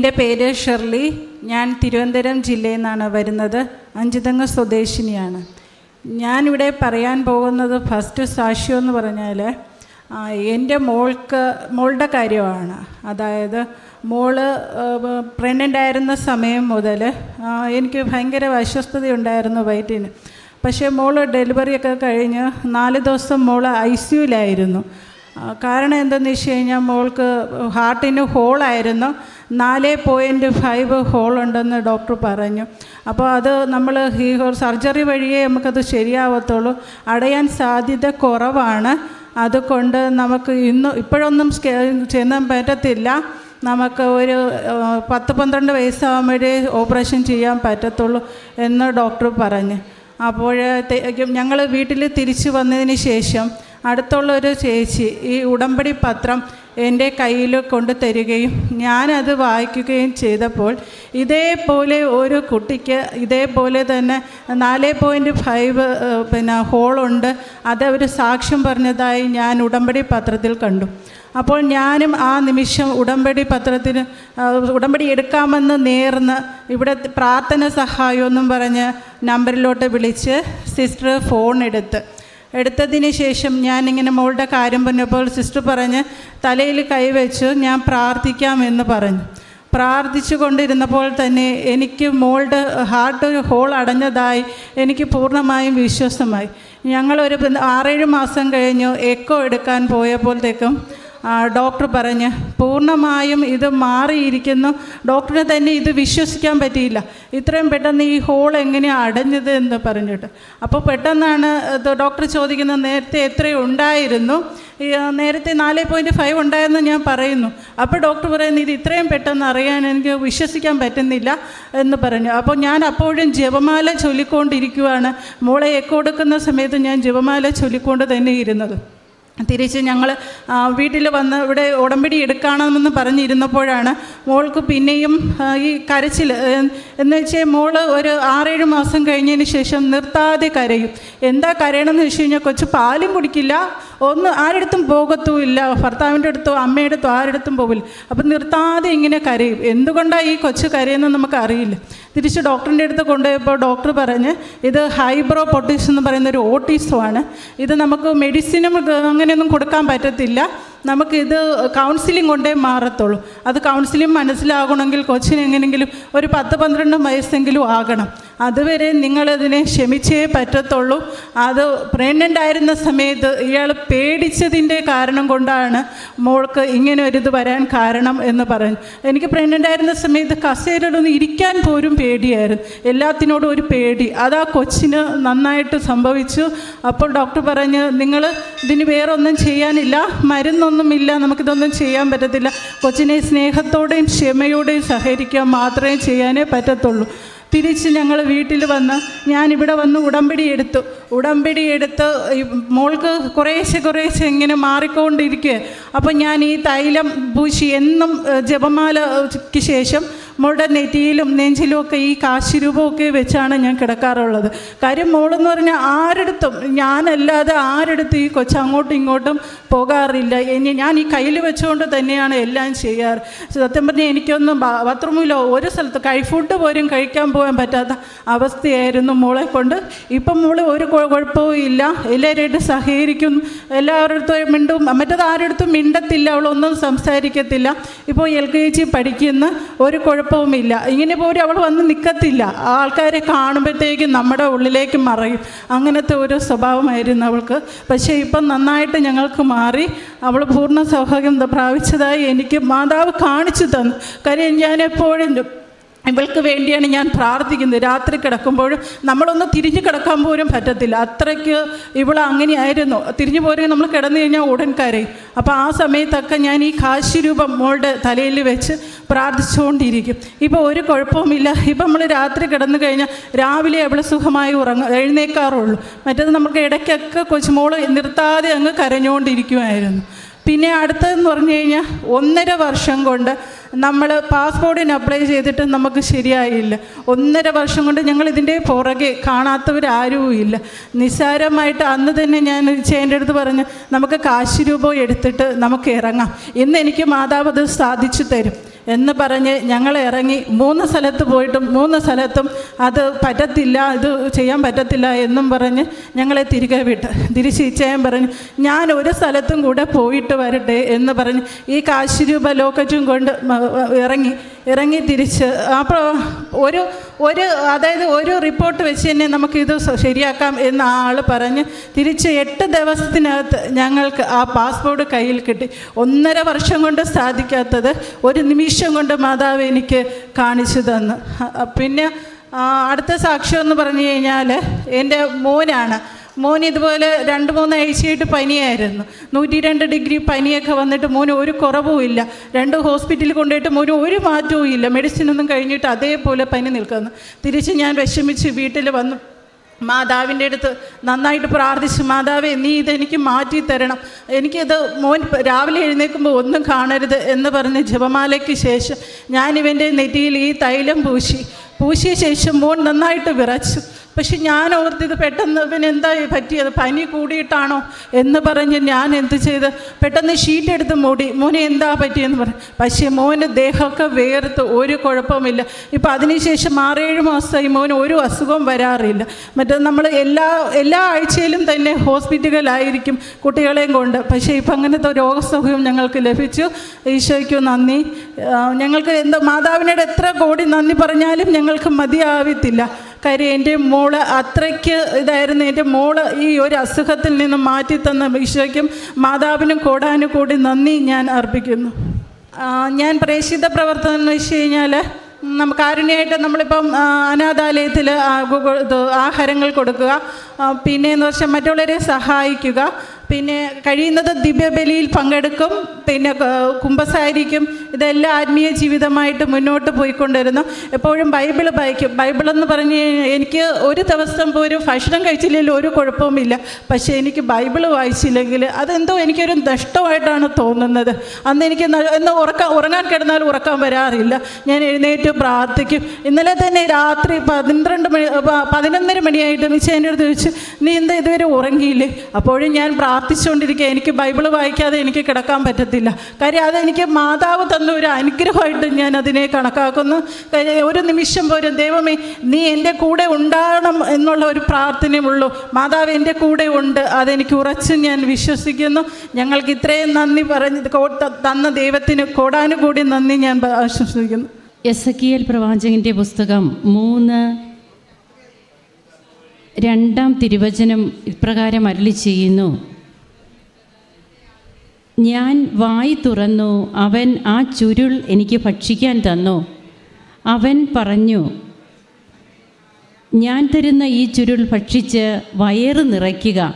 എന്റെ പേര് ഷെർലി. ഞാൻ തിരുവനന്തപുരം ജില്ലയിൽ നിന്നാണ് വരുന്നത്. അഞ്ചുതങ്ങ് സ്വദേശിനിയാണ്. ഞാനിവിടെ പറയാൻ പോകുന്നത് ഫസ്റ്റ് സാക്ഷ്യം എന്ന് പറഞ്ഞാൽ എന്റെ മോൾക്ക് മോളുടെ കാര്യമാണ്. അതായത് മോൾ പ്രഗ്നന്റായിരുന്ന സമയം മുതൽ എനിക്ക് ഭയങ്കര അസ്വസ്ഥതയുണ്ടായിരുന്നു വയറ്റിന്. പക്ഷേ മോൾ ഡെലിവറിയൊക്കെ കഴിഞ്ഞ് നാല് ദിവസം മോൾ ഐ സിയുലായിരുന്നു കാരണം എന്തെന്ന് വെച്ച് കഴിഞ്ഞാൽ മോൾക്ക് ഹാർട്ടിന് ഹോളായിരുന്നു. നാല് പോയിന്റ് ഫൈവ് ഹോൾ ഉണ്ടെന്ന് ഡോക്ടർ പറഞ്ഞു. അപ്പോൾ അത് നമ്മൾ ഈ സർജറി വഴിയേ നമുക്കത് ശരിയാവത്തുള്ളൂ. അടയാൻ സാധ്യത കുറവാണ്. അതുകൊണ്ട് നമുക്ക് ഇന്ന് ഇപ്പോഴൊന്നും ചെന്നാൻ പറ്റത്തില്ല. നമുക്ക് ഒരു പത്ത് പന്ത്രണ്ട് വയസ്സാകുമ്പോഴേ ഓപ്പറേഷൻ ചെയ്യാൻ പറ്റത്തുള്ളൂ എന്ന് ഡോക്ടർ പറഞ്ഞു. അപ്പോൾ ഞങ്ങൾ വീട്ടിൽ തിരിച്ചു വന്നതിന് ശേഷം അടുത്തുള്ള ഒരു ചേച്ചി ഈ ഉടമ്പടി പത്രം എന്റെ കയ്യിൽ കൊണ്ടു തരികയും ഞാനത് വായിക്കുകയും ചെയ്തപ്പോൾ ഇതേപോലെ ഒരു കുട്ടിക്ക് ഇതേപോലെ തന്നെ നാല് പോയിന്റ് ഫൈവ് പിന്നെ ഹോളുണ്ട് അത് അവർ സാക്ഷ്യം പറഞ്ഞതായി ഞാൻ ഉടമ്പടി പത്രത്തിൽ കണ്ടു. അപ്പോൾ ഞാനും ആ നിമിഷം ഉടമ്പടി പത്രത്തിന് ഉടമ്പടി എടുക്കാമെന്ന് നേർന്ന് ഇവിടെ പ്രാർത്ഥന സഹായമെന്നും പറഞ്ഞ് നമ്പറിലോട്ട് വിളിച്ച് സിസ്റ്റർ ഫോൺ എടുത്ത് എടുത്തതിന് ശേഷം ഞാനിങ്ങനെ മോളുടെ കാര്യം പറഞ്ഞപ്പോൾ സിസ്റ്റർ പറഞ്ഞ് തലയിൽ കൈവച്ചു ഞാൻ പ്രാർത്ഥിക്കാമെന്ന് പറഞ്ഞു. പ്രാർത്ഥിച്ചു കൊണ്ടിരുന്നപ്പോൾ തന്നെ എനിക്ക് മോളുടെ ഹാർട്ട് ഹോൾ അടഞ്ഞതായി എനിക്ക് പൂർണമായും വിശ്വാസമായി. ഞങ്ങളൊരു ആറേഴ് മാസം കഴിഞ്ഞു എക്കോ എടുക്കാൻ പോയപ്പോഴത്തേക്കും ഡോക്ടർ പറഞ്ഞ് പൂർണമായും ഇത് മാറിയിരിക്കുന്നു. ഡോക്ടറിന് തന്നെ ഇത് വിശ്വസിക്കാൻ പറ്റിയില്ല. ഇത്രയും പെട്ടെന്ന് ഈ ഹോൾ എങ്ങനെയാണ് അടഞ്ഞത് എന്ന് പറഞ്ഞിട്ട്. അപ്പോൾ പെട്ടെന്നാണ് ഡോക്ടർ ചോദിക്കുന്നത് നേരത്തെ എത്രയും ഉണ്ടായിരുന്നു. നേരത്തെ നാല് പോയിന്റ് ഫൈവ് ഉണ്ടായെന്ന് ഞാൻ പറയുന്നു. അപ്പോൾ ഡോക്ടർ പറയുന്നു ഇത് ഇത്രയും പെട്ടെന്ന് അറിയാൻ എനിക്ക് വിശ്വസിക്കാൻ പറ്റുന്നില്ല എന്ന് പറഞ്ഞു. അപ്പോൾ ഞാൻ അപ്പോഴും ജപമാല ചൊല്ലിക്കൊണ്ടിരിക്കുവാണ്. മോളെ എക്കോ കൊടുക്കുന്ന സമയത്ത് ഞാൻ ജപമാല ചൊല്ലിക്കൊണ്ട് തന്നെ ഇരുന്നത്. തിരിച്ച് ഞങ്ങൾ വീട്ടിൽ വന്ന് ഇവിടെ ഉടമ്പടി എടുക്കണമെന്ന് പറഞ്ഞിരുന്നപ്പോഴാണ് മോൾക്ക് പിന്നെയും ഈ കരച്ചിൽ എന്ന് വെച്ചാൽ മോൾ ഒരു ആറേഴ് മാസം കഴിഞ്ഞതിന് ശേഷം നിർത്താതെ കരയും. എന്താ കരയണമെന്ന് വെച്ച് കഴിഞ്ഞാൽ കൊച്ചു പാലും കുടിക്കില്ല ഒന്ന് ആരെടുത്തും പോകത്തുമില്ല ഭർത്താവിന്റെ അടുത്തോ അമ്മയുടെ അടുത്തോ ആരെടുത്തും പോകില്ല അപ്പം നിർത്താതെ ഇങ്ങനെ കരയും. എന്തുകൊണ്ടാണ് ഈ കൊച്ചു കരയെന്ന് നമുക്ക് അറിയില്ല. തിരിച്ച് ഡോക്ടറിന്റെ അടുത്ത് കൊണ്ടുപോയപ്പോൾ ഡോക്ടർ പറഞ്ഞ് ഇത് ഹൈബ്രോ പൊട്ടിസ് എന്ന് പറയുന്ന ഒരു ഓട്ടീസമാണ്. ഇത് നമുക്ക് മെഡിസിനും അങ്ങനെയൊന്നും കൊടുക്കാൻ പറ്റത്തില്ല. നമുക്കിത് കൗൺസിലിംഗ് കൊണ്ടേ മാറത്തുള്ളൂ. അത് കൗൺസിലിംഗ് മനസ്സിലാകണമെങ്കിൽ കൊച്ചിന് എങ്ങനെയെങ്കിലും ഒരു പത്ത് പന്ത്രണ്ട് വയസ്സെങ്കിലും ആകണം. അതുവരെ നിങ്ങളതിനെ ക്ഷമിച്ചേ പറ്റത്തുള്ളൂ. അത് പ്രഗ്നന്റ് ആയിരുന്ന സമയത്ത് ഇയാൾ പേടിച്ചതിന്റെ കാരണം കൊണ്ടാണ് മോൾക്ക് ഇങ്ങനെ ഒരിത് വരാൻ കാരണം എന്ന് പറഞ്ഞു. എനിക്ക് പ്രഗ്നന്റ് ആയിരുന്ന സമയത്ത് കസേരയിലൊന്ന് ഇരിക്കാൻ പോലും പേടിയായിരുന്നു. എല്ലാത്തിനോടും ഒരു പേടി. അത് ആ കൊച്ചിന് നന്നായിട്ട് സംഭവിച്ചു. അപ്പോൾ ഡോക്ടർ പറഞ്ഞ് നിങ്ങൾ ഇതിന് വേറെ ഒന്നും ചെയ്യാനില്ല. മരുന്നൊന്നുമില്ല. നമുക്കിതൊന്നും ചെയ്യാൻ പറ്റത്തില്ല. കൊച്ചിനെ സ്നേഹത്തോടെയും ക്ഷമയോടെയും സഹകരിക്കാൻ മാത്രമേ ചെയ്യാനേ പറ്റത്തുള്ളൂ. തിരിച്ച് ഞങ്ങൾ വീട്ടിൽ വന്ന് ഞാനിവിടെ വന്ന് ഉടമ്പടി എടുത്തു. ഉടമ്പടി എടുത്ത് മോൾക്ക് കുറേശ്ശെ കുറേശ്ശെ ഇങ്ങനെ മാറിക്കൊണ്ടിരിക്കുക അപ്പോൾ ഞാൻ ഈ തൈലം പൂശി എന്നും ജപമാലയ്ക്ക് ശേഷം മോളുടെ നെറ്റിയിലും നെഞ്ചിലും ഒക്കെ ഈ കാശിരൂപമൊക്കെ വെച്ചാണ് ഞാൻ കിടക്കാറുള്ളത്. കാര്യം മോളെന്ന് പറഞ്ഞാൽ ആരെടുത്തും ഞാനല്ലാതെ ആരെടുത്ത് ഈ കൊച്ചു അങ്ങോട്ടും ഇങ്ങോട്ടും പോകാറില്ല. ഇനി ഞാൻ ഈ കയ്യിൽ വെച്ചുകൊണ്ട് തന്നെയാണ് എല്ലാം ചെയ്യാറ്. സത്യം പറഞ്ഞാൽ എനിക്കൊന്നും ബാത്റൂമിലോ ഒരു സ്ഥലത്ത് കൈ ഫുഡ് പോലും കഴിക്കാൻ പോകാൻ പറ്റാത്ത അവസ്ഥയായിരുന്നു മോളെ കൊണ്ട്. ഇപ്പം മോൾ ഒരു കുഴ- കുഴപ്പവും ഇല്ല. എല്ലാവരുമായിട്ട് സഹകരിക്കും. എല്ലാവരുടെ മിണ്ടും. മറ്റത് ആരെടുത്തും മിണ്ടത്തില്ല. അവളൊന്നും സംസാരിക്കത്തില്ല. ഇപ്പോൾ എൽ കെ ജി പഠിക്കുന്ന ഒരു കുഴപ്പവുമില്ല. ഇങ്ങനെ പോലും അവൾ വന്ന് നിൽക്കത്തില്ല ആൾക്കാരെ കാണുമ്പോഴത്തേക്കും നമ്മുടെ ഉള്ളിലേക്ക് മറയും. അങ്ങനത്തെ ഒരു സ്വഭാവമായിരുന്നു അവൾക്ക്. പക്ഷേ ഇപ്പം നന്നായിട്ട് ഞങ്ങൾക്ക് മാറി. അവൾ പൂർണ സൗഭാഗ്യം പ്രാപിച്ചതായി എനിക്ക് മാതാവ് കാണിച്ചു തന്നു. കാര്യം ഞാൻ എപ്പോഴും ഇവൾക്ക് വേണ്ടിയാണ് ഞാൻ പ്രാർത്ഥിക്കുന്നത്. രാത്രി കിടക്കുമ്പോഴും നമ്മളൊന്ന് തിരിഞ്ഞു കിടക്കാൻ പോലും പറ്റത്തില്ല. അത്രയ്ക്ക് ഇവൾ അങ്ങനെയായിരുന്നു. തിരിഞ്ഞു പോരുക നമ്മൾ കിടന്നു കഴിഞ്ഞാൽ ഉടൻ കരയും. അപ്പോൾ ആ സമയത്തൊക്കെ ഞാൻ ഈ കാശിരൂപം മോളുടെ തലയിൽ വെച്ച് പ്രാർത്ഥിച്ചുകൊണ്ടിരിക്കും. ഇപ്പോൾ ഒരു കുഴപ്പവുമില്ല. ഇപ്പം നമ്മൾ രാത്രി കിടന്നു കഴിഞ്ഞാൽ രാവിലെ അവൾ സുഖമായി ഉറങ്ങ എഴുന്നേക്കാറുള്ളൂ. മറ്റേത് നമുക്ക് ഇടയ്ക്കൊക്കെ കൊച്ചുമോൾ നിർത്താതെ അങ്ങ് കരഞ്ഞുകൊണ്ടിരിക്കുമായിരുന്നു പിന്നെ അടുത്തതെന്ന് പറഞ്ഞു കഴിഞ്ഞാൽ ഒന്നര വർഷം കൊണ്ട് നമ്മൾ പാസ്പോർട്ടിന് അപ്ലൈ ചെയ്തിട്ട് നമുക്ക് ശരിയായില്ല. ഒന്നര വർഷം കൊണ്ട് ഞങ്ങൾ ഇതിന്റെ പുറകെ കാണാത്തവരാരും ഇല്ല നിസ്സാരമായിട്ട് അന്ന് തന്നെ ഞാൻ ചേന്റെ അടുത്ത് പറഞ്ഞ് നമുക്ക് കാശ് രൂപ എടുത്തിട്ട് നമുക്ക് ഇറങ്ങാം. ഇന്ന് എനിക്ക് മാതാവ് സാധിച്ചു തരും. എന്ന് പറഞ്ഞ് ഞങ്ങൾ ഇറങ്ങി മൂന്ന് സ്ഥലത്ത് പോയിട്ടും മൂന്ന് സ്ഥലത്തും അത് പറ്റത്തില്ല ഇത് ചെയ്യാൻ പറ്റത്തില്ല എന്നും പറഞ്ഞ് ഞങ്ങളെ തിരികെ വിട്ട്. പറഞ്ഞു പറഞ്ഞ് ഞാൻ ഒരു സ്ഥലത്തും കൂടെ പോയിട്ട് വരട്ടെ എന്ന് പറഞ്ഞ് ഈ കാശിരൂപ ലോക്കറ്റും കൊണ്ട് ഇറങ്ങി. ഇറങ്ങി തിരിച്ച് അപ്പോൾ ഒരു ഒരു അതായത് ഒരു റിപ്പോർട്ട് വെച്ച് തന്നെ നമുക്കിത് ശരിയാക്കാം എന്ന് ആ ആൾ പറഞ്ഞ് തിരിച്ച് എട്ട് ദിവസത്തിനകത്ത് ഞങ്ങൾക്ക് ആ പാസ്പോർട്ട് കയ്യിൽ കിട്ടി. ഒന്നര വർഷം കൊണ്ട് സാധിക്കാത്തത് ഒരു നിമിഷം കൊണ്ട് മാതാവ് എനിക്ക് കാണിച്ചു തന്നു. പിന്നെ അടുത്ത സാക്ഷ്യം എന്ന് പറഞ്ഞു കഴിഞ്ഞാൽ എന്റെ മോനാണ്. മോൻ ഇതുപോലെ രണ്ട് മൂന്ന് ആഴ്ചയായിട്ട് പനിയായിരുന്നു. നൂറ്റി രണ്ട് ഡിഗ്രി പനിയൊക്കെ വന്നിട്ട് മോന് ഒരു കുറവും ഇല്ല. രണ്ട് ഹോസ്പിറ്റലിൽ കൊണ്ടുപോയിട്ട് മോന് ഒരു മാറ്റവും ഇല്ല. മെഡിസിനൊന്നും കഴിഞ്ഞിട്ട് അതേപോലെ പനി നിൽക്കുന്നു. തിരിച്ച് ഞാൻ വിഷമിച്ച് വീട്ടിൽ വന്നു. മാതാവിന്റെ അടുത്ത് നന്നായിട്ട് പ്രാർത്ഥിച്ചു മാതാവേ നീ ഇതെനിക്ക് മാറ്റി തരണം. എനിക്കിത് മോൻ രാവിലെ എഴുന്നേൽക്കുമ്പോൾ ഒന്നും കാണരുത് എന്ന് പറഞ്ഞ് ജപമാലയ്ക്ക് ശേഷം ഞാൻ ഇവന്റെ നെറ്റിയിൽ ഈ തൈലം പൂശി. പൂശിയ ശേഷം മോൻ നന്നായിട്ട് വിറച്ചു. പക്ഷെ ഞാൻ ഓർത്തിത് പെട്ടെന്ന് പിന്നെ എന്താ പറ്റിയത്? പനി കൂടിയിട്ടാണോ എന്ന് പറഞ്ഞ് ഞാൻ എന്ത് ചെയ്ത്? പെട്ടെന്ന് ഷീറ്റ് എടുത്ത് മൂടി. മോനെ എന്താ പറ്റിയെന്ന് പറഞ്ഞു പക്ഷേ മോന് ദേഹമൊക്കെ വേർത്ത് ഒരു കുഴപ്പമില്ല. ഇപ്പം അതിനുശേഷം ആറേഴ് മാസമായി മോന് ഒരു അസുഖവും വരാറില്ല. മറ്റേ നമ്മൾ എല്ലാ എല്ലാ ആഴ്ചയിലും തന്നെ ഹോസ്പിറ്റലിലായിരിക്കും കുട്ടികളെയും കൊണ്ട്. പക്ഷേ ഇപ്പം അങ്ങനത്തെ രോഗസൗഖ്യം ഞങ്ങൾക്ക് ലഭിച്ചു. ഈശോയ്ക്ക് നന്ദി. ഞങ്ങൾക്ക് എന്താ മാതാവിനോട് എത്ര കോടി നന്ദി പറഞ്ഞാലും ഞങ്ങൾക്ക് മതിയാവത്തില്ല. കാര്യം എന്റെ മോൾ അത്രയ്ക്ക് ഇതായിരുന്നു. എന്റെ മോൾ ഈ ഒരു അസുഖത്തിൽ നിന്ന് മാറ്റി തന്ന ഈശോയ്ക്കും മാതാവിനും കൂടാനും കൂടി നന്ദി ഞാൻ അർപ്പിക്കുന്നു. ഞാൻ പ്രേക്ഷിത പ്രവർത്തനം എന്ന് വെച്ച് കഴിഞ്ഞാൽ നമുക്ക് ആരുണ്യായിട്ട് നമ്മളിപ്പം അനാഥാലയത്തിൽ ആഹാരങ്ങൾ കൊടുക്കുക പിന്നെ എന്ന് വെച്ചാൽ മറ്റുള്ളവരെ സഹായിക്കുക പിന്നെ കഴിയുന്നത് ദിവ്യബലിയിൽ പങ്കെടുക്കും പിന്നെ കുമ്പസായിരിക്കും ഇതെല്ലാം ആത്മീയ ജീവിതമായിട്ട് മുന്നോട്ട് പോയിക്കൊണ്ടിരുന്നു. എപ്പോഴും ബൈബിൾ വായിക്കും. ബൈബിൾ എന്ന് പറഞ്ഞ് എനിക്ക് ഒരു ദിവസം പോലും ഭക്ഷണം കഴിച്ചില്ലെങ്കിൽ ഒരു കുഴപ്പവുമില്ല പക്ഷേ എനിക്ക് ബൈബിൾ വായിച്ചില്ലെങ്കിൽ അതെന്തോ എനിക്കൊരു നഷ്ടമായിട്ടാണ് തോന്നുന്നത്. അന്ന് എനിക്ക് എന്ന് ഉറക്കാൻ ഉറങ്ങാൻ കിടന്നാൽ ഉറക്കാൻ വരാറില്ല. ഞാൻ എഴുന്നേറ്റ് പ്രാർത്ഥിക്കും. ഇന്നലെ തന്നെ രാത്രി പന്ത്രണ്ട് മണി പതിനൊന്നര മണിയായിട്ട് മിച്ച എന്റെ അടുത്ത് ചോദിച്ചു നീ എന്താ ഇതുവരെ ഉറങ്ങിയില്ലേ? അപ്പോഴും ഞാൻ പ്രാർത്ഥിച്ചുകൊണ്ടിരിക്കുക എനിക്ക് ബൈബിൾ വായിക്കാതെ എനിക്ക് കിടക്കാൻ പറ്റത്തില്ല. കാര്യം അതെനിക്ക് മാതാവ് തന്ന ഒരു അനുഗ്രഹമായിട്ട് ഞാൻ അതിനെ കണക്കാക്കുന്നു. ഒരു നിമിഷം പോലും ദൈവമേ നീ എന്റെ കൂടെ ഉണ്ടാകണം എന്നുള്ള ഒരു പ്രാർത്ഥനയുള്ളൂ മാതാവ് എന്റെ കൂടെ ഉണ്ട് അതെനിക്ക് ഉറച്ച് ഞാൻ വിശ്വസിക്കുന്നു. ഞങ്ങൾക്ക് ഇത്രയും നന്ദി പറഞ്ഞ് തന്ന ദൈവത്തിന് കൂടാനുകൂടി നന്ദി ഞാൻ ആശംസിക്കുന്നു. എസ് എ പ്രവാചകന്റെ പുസ്തകം മൂന്ന് രണ്ടാം തിരുവചനം ഇപ്രകാരം അരളി ചെയ്യുന്നു. ഞാൻ വായി തുറന്നു അവൻ ആ ചുരുൾ എനിക്ക് ഭക്ഷിക്കാൻ തന്നു. അവൻ പറഞ്ഞു ഞാൻ തരുന്ന ഈ ചുരുൾ ഭക്ഷിച്ച് വയറ് നിറയ്ക്കുക.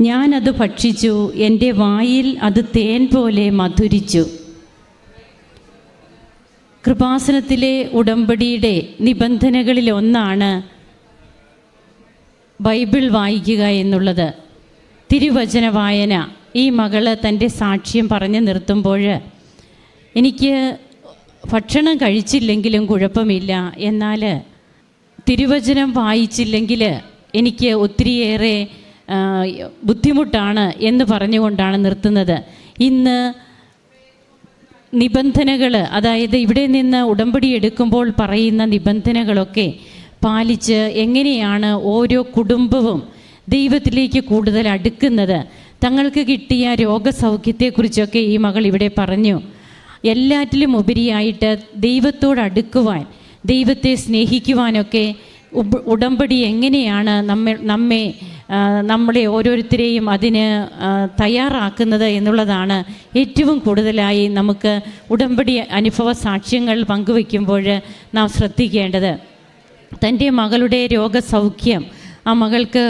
ഞാനത് ഭക്ഷിച്ചു എന്റെ വായിൽ അത് തേൻ പോലെ മധുരിച്ചു. കൃപാസനത്തിലെ ഉടമ്പടിയുടെ നിബന്ധനകളിൽ ഒന്നാണ് ബൈബിൾ വായിക്കുക എന്നുള്ളത്. തിരുവചന വായന ഈ മകൾ തന്റെ സാക്ഷ്യം പറഞ്ഞു നിർത്തുമ്പോൾ എനിക്ക് ഭക്ഷണം കഴിച്ചില്ലെങ്കിലും കുഴപ്പമില്ല. എന്നാൽ തിരുവചനം വായിച്ചില്ലെങ്കിൽ എനിക്ക് ഒത്തിരിയേറെ ബുദ്ധിമുട്ടാണ് എന്ന് പറഞ്ഞുകൊണ്ടാണ് നിർത്തുന്നത്. ഇന്ന് നിബന്ധനകൾ അതായത് ഇവിടെ നിന്ന് ഉടമ്പടി എടുക്കുമ്പോൾ പറയുന്ന നിബന്ധനകളൊക്കെ പാലിച്ച് എങ്ങനെയാണ് ഓരോ കുടുംബവും ദൈവത്തിലേക്ക് കൂടുതൽ അടുക്കുന്നത്? തങ്ങൾക്ക് കിട്ടിയ രോഗസൗഖ്യത്തെക്കുറിച്ചൊക്കെ ഈ മകൾ ഇവിടെ പറഞ്ഞു. എല്ലാറ്റിലും ഉപരിയായിട്ട് ദൈവത്തോട് അടുക്കുവാൻ ദൈവത്തെ സ്നേഹിക്കുവാനൊക്കെ ഉടമ്പടി എങ്ങനെയാണ് നമ്മെ നമ്മെ നമ്മളെ ഓരോരുത്തരെയും അതിന് തയ്യാറാക്കുന്നത് എന്നുള്ളതാണ് ഏറ്റവും കൂടുതലായി നമുക്ക് ഉടമ്പടി അനുഭവ സാക്ഷ്യങ്ങൾ പങ്കുവയ്ക്കുമ്പോൾ നാം ശ്രദ്ധിക്കേണ്ടത്. തന്റെ മകളുടെ രോഗസൗഖ്യം ആ മകൾക്ക്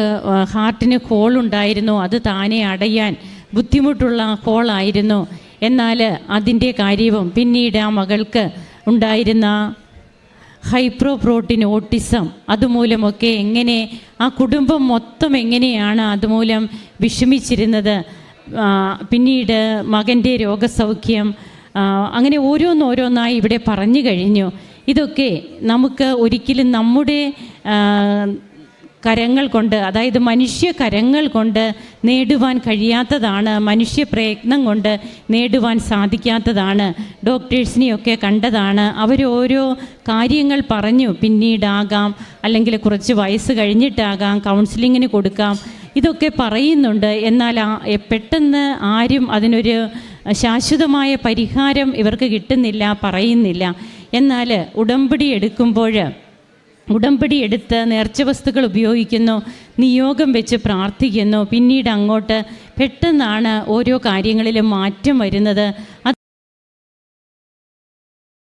ഹാർട്ടിന് ഹോളുണ്ടായിരുന്നു അത് താനെ അടയാൻ ബുദ്ധിമുട്ടുള്ള ഹോളായിരുന്നു എന്നാൽ അതിന്റെ കാര്യവും പിന്നീട് ആ മകൾക്ക് ഉണ്ടായിരുന്ന ഹൈപ്രോ പ്രോട്ടീൻ ഓട്ടിസം അതുമൂലമൊക്കെ എങ്ങനെ ആ കുടുംബം മൊത്തം എങ്ങനെയാണ് അതുമൂലം വിഷമിച്ചിരുന്നത്? പിന്നീട് മകന്റെ രോഗസൗഖ്യം അങ്ങനെ ഓരോന്നോരോന്നായി ഇവിടെ പറഞ്ഞു കഴിഞ്ഞു. ഇതൊക്കെ നമുക്ക് ഒരിക്കലും നമ്മുടെ കരങ്ങൾ കൊണ്ട് അതായത് മനുഷ്യ കരങ്ങൾ കൊണ്ട് നേടുവാൻ കഴിയാത്തതാണ് മനുഷ്യ പ്രയത്നം കൊണ്ട് നേടുവാൻ സാധിക്കാത്തതാണ്. ഡോക്ടേഴ്സിനെയൊക്കെ കണ്ടതാണ്. അവരോരോ കാര്യങ്ങൾ പറഞ്ഞു. പിന്നീടാകാം അല്ലെങ്കിൽ കുറച്ച് വയസ്സ് കഴിഞ്ഞിട്ടാകാം കൗൺസിലിങ്ങിന് കൊടുക്കാം ഇതൊക്കെ പറയുന്നുണ്ട്. എന്നാൽ പെട്ടെന്ന് ആരും അതിനൊരു ശാശ്വതമായ പരിഹാരം ഇവർക്ക് കിട്ടുന്നില്ല പറയുന്നില്ല. എന്നാൽ ഉടമ്പടി എടുക്കുമ്പോൾ ഉടമ്പടി എടുത്ത് നേർച്ച വസ്തുക്കൾ ഉപയോഗിക്കുന്നു നിയോഗം വെച്ച് പ്രാർത്ഥിക്കുന്നു. പിന്നീട് അങ്ങോട്ട് പെട്ടെന്നാണ് ഓരോ കാര്യങ്ങളിലും മാറ്റം വരുന്നത്.